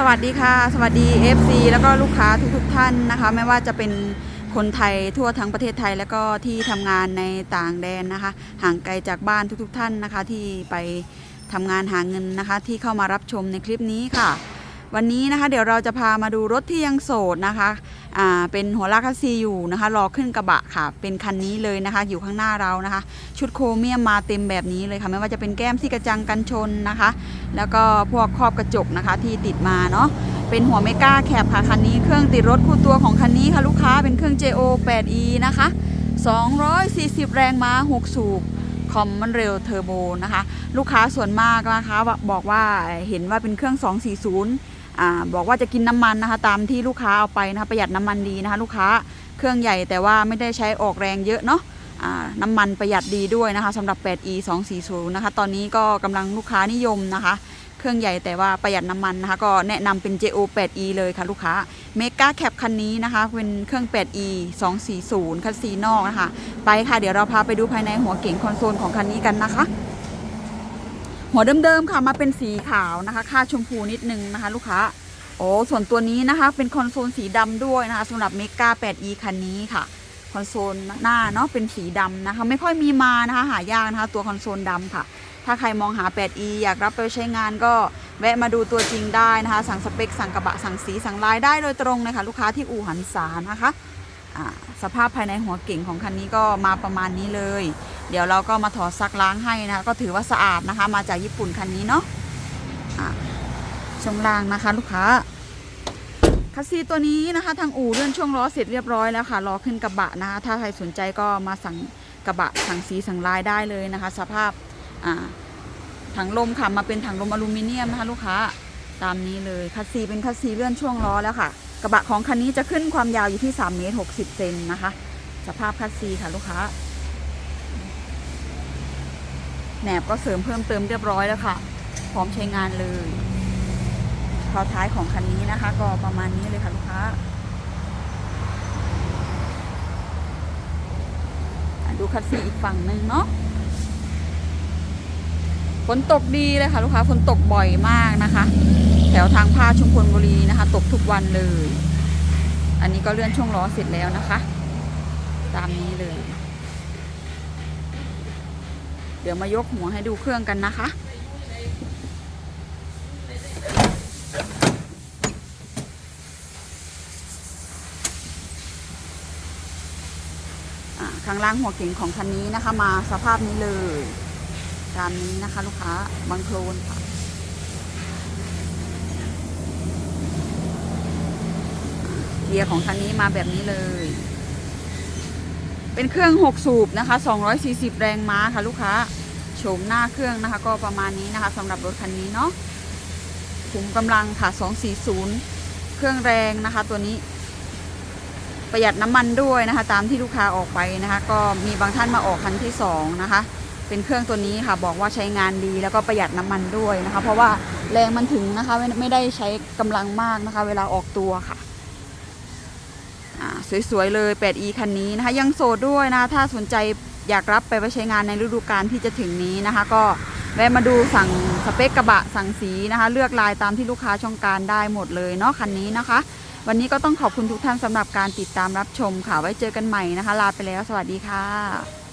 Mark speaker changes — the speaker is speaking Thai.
Speaker 1: สวัสดีค่ะ สวัสดี FC แล้วก็ลูกค้าทุกๆท่านนะคะ ไม่ว่าจะเป็นคนไทยทั่วทั้งประเทศไทย แล้วก็ที่ทำงานในต่างแดนนะคะ ห่างไกลจากบ้านทุกๆ ท่านนะคะ ที่ไปทำงานหาเงินนะคะ ที่เข้ามารับชมในคลิปนี้ค่ะ วันนี้นะคะ เดี๋ยวเราจะพามาดูรถที่ยังโสดนะคะ เป็นหัวลากคัสซีอยู่นะคะรอขึ้นกระบะค่ะ เป็นคันนี้เลยนะคะ อยู่ข้างหน้าเรานะคะ ชุดโครเมียมมาเต็มแบบนี้เลยค่ะ ไม่ว่าจะเป็นแก้มซี่กระจังกันชนนะคะ แล้วก็พวกครอบกระจกนะคะที่ติดมาเนาะเป็นหัวเมก้าแคปค่ะคันนี้เครื่องติดรถคู่ตัวของคันนี้ค่ะลูกค้าเป็นเครื่อง JO 8E นะคะ 240 แรงม้า 6 สูบคอมมันเร็วเทอร์โบนะคะ ลูกค้าส่วนมากนะคะบอกว่าเห็นว่าเป็นเครื่อง 240 อบอกว่าจะกินน้ำมันนะคะ ตามที่ลูกค้าเอาไปนะคะประหยัดน้ำมันดีนะคะลูกค้าเครื่องใหญ่แต่ว่าไม่ได้ใช้ออกแรงเยอะเนาะน้ำมันประหยัดดีด้วยนะคะสำหรับ 8E 240นะคะ ตอนนี้ก็กำลังลูกค้านิยมนะคะ เครื่องใหญ่แต่ว่าประหยัดน้ำมันนะคะ ก็แนะนำเป็น JO 8E เลยค่ะลูกค้าเมกาแคปคันนี้นะคะ เป็นเครื่อง 8E 240คันซีนอกนะคะ ไปค่ะ เดี๋ยวเราพาไปดูภายในหัวเก๋งคอนโซลของคันนี้กันนะคะ หัวเดิมๆค่ะมาเป็นสีขาวนะคะค่าชมพูนิดนึงนะคะ ลูกค้าโอ้ส่วนตัวนี้นะคะเป็นคอนโซลสีดำด้วยนะคะสำหรับเมกา 8E คันนี้ค่ะ คอนโซลหน้าเนาะเป็นสีดำนะคะ ไม่ค่อยมีมานะคะ หายากนะคะ ตัวคอนโซลดำค่ะ ถ้าใครมองหา 8E อยากรับไปใช้งานก็แวะมาดูตัวจริงได้นะคะ สั่งสเปค สั่งกระบะ สั่งสี สั่งลายได้โดยตรงเลยค่ะ ลูกค้าที่อู่หันษานะคะ สภาพภายในหัวเก่งของคันนี้ก็มาประมาณนี้เลย เดี๋ยวเราก็มาถอดซักล้างให้นะคะก็ถือว่าสะอาดนะคะ มาจากญี่ปุ่นคันนี้เนาะช่วงล่างนะคะลูกค้าคัสซีตัวนี้นะคะ ทางอู่เลื่อนช่วงล้อเสร็จเรียบร้อยแล้วค่ะรอขึ้นกระบะนะคะถ้าใครสนใจก็มาสั่งกระบะสั่งสีสั่งลายได้เลยนะคะ สภาพถังลมค่ะมาเป็นถังลมอลูมิเนียมนะคะ ลูกค้าตามนี้เลยคัสซีเป็นคัสซีเลื่อนช่วงล้อแล้วค่ะ กระบะของคันนี้จะขึ้นความยาวอยู่ที่3เมตร60เซนนะคะ สภาพคัสซีค่ะลูกค้าแหนบก็เสริมเพิ่มเติมเรียบร้อยแล้วค่ะ พร้อมใช้งานเลยพอท้ายของคันนี้นะคะ ก็ประมาณนี้เลยค่ะลูกค้าดูคัสซีอีกฝั่งหนึ่งเนาะ ฝนตกดีเลยค่ะ ลูกค้าฝนตกบ่อยมากนะคะ แถวทางพาคชุมพลบุรีนะคะ ตกทุกวันเลย อันนี้ก็เลื่อนช่วงล้อเสร็จแล้วนะคะ ตามนี้เลย เดี๋ยวมายกหัวให้ดูเครื่องกันนะคะอ่าข้างล่างหัวเก่งของคันนี้นะคะ มาสภาพนี้เลย ตามนี้นะคะ ลูกค้าบางโคลนค่ะเกียร์ของคันนี้มาแบบนี้เลย เป็นเครื่อง 6 สูบนะคะ 240 แรงม้าค่ะ ลูกค้า โฉมหน้าเครื่องนะคะ ก็ประมาณนี้นะคะสำหรับรถคันนี้เนาะขุมกำลังค่ะ 240 เครื่องแรงนะคะ ตัวนี้ ประหยัดน้ำมันด้วยนะคะ ตามที่ลูกค้าออกไปนะคะ ก็มีบางท่านมาออกคันที่สองนะคะ เป็นเครื่องตัวนี้ค่ะบอกว่าใช้งานดีแล้วก็ประหยัดน้ำมันด้วยนะคะ เพราะว่าแรงมันถึงนะคะไม่ไม่ได้ใช้กำลังมากนะคะ เวลาออกตัวค่ะสวยๆเลย 8e คันนี้นะคะ ยังโสดด้วยนะ ถ้าสนใจอยากรับไปไว้ใช้งานในฤดูกาลที่จะถึงนี้นะคะ ก็แวะมาดูสั่งสเปคกระบะสั่งสีนะคะ เลือกลายตามที่ลูกค้าช่องการได้หมดเลยเนาะคันนี้นะคะ วันนี้ก็ต้องขอบคุณทุกท่านสำหรับการติดตามรับชมค่ะ ไว้เจอกันใหม่นะคะ ลาไปแล้ว สวัสดีค่ะ